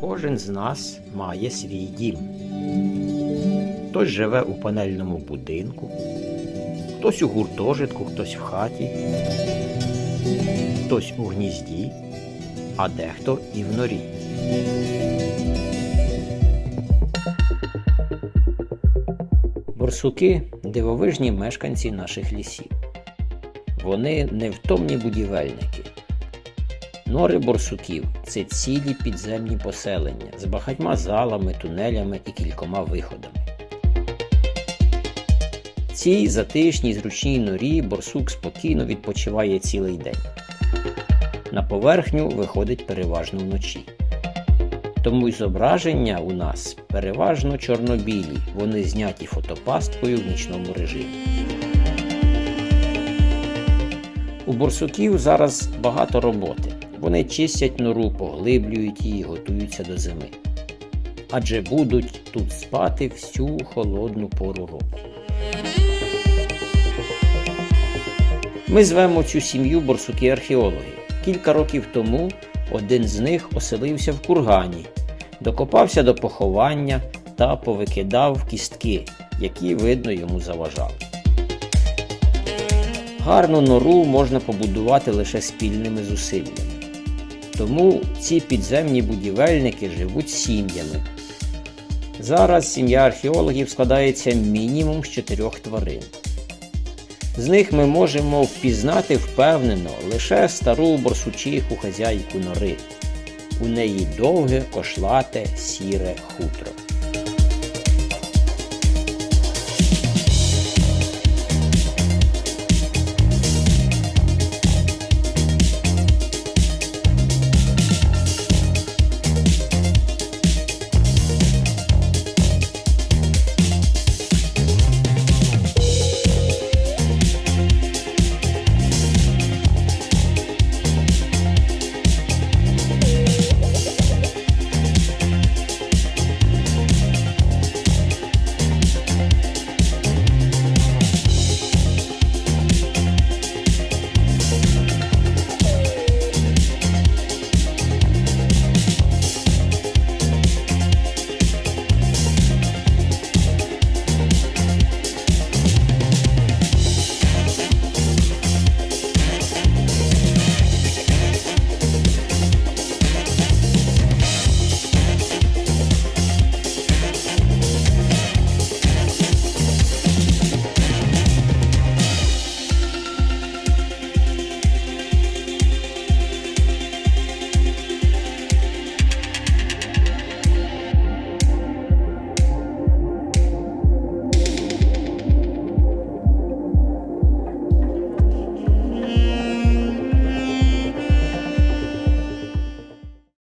Кожен з нас має свій дім. Хтось живе у панельному будинку, хтось у гуртожитку, хтось в хаті, хтось у гнізді, а дехто і в норі. Борсуки дивовижні мешканці наших лісів. Вони невтомні будівельники. Нори борсуків це цілі підземні поселення з багатьма залами, тунелями і кількома виходами. Цій затишній зручній норі борсук спокійно відпочиває цілий день. На поверхню виходить переважно вночі. Тому й зображення у нас переважно чорнобілі, вони зняті фотопасткою в нічному режимі. У борсуків зараз багато роботи. Вони чистять нору, поглиблюють її, готуються до зими. Адже будуть тут спати всю холодну пору року. Ми звемо цю сім'ю борсуки-археологи. Кілька років тому один з них оселився в кургані, докопався до поховання та повикидав кістки, які, видно, йому заважали. Гарну нору можна побудувати лише спільними зусиллями. Тому ці підземні будівельники живуть сім'ями. Зараз сім'я археологів складається мінімум з чотирьох тварин. З них ми можемо впізнати впевнено лише стару борсучиху хазяйку нори. У неї довге, кошлате, сіре хутро.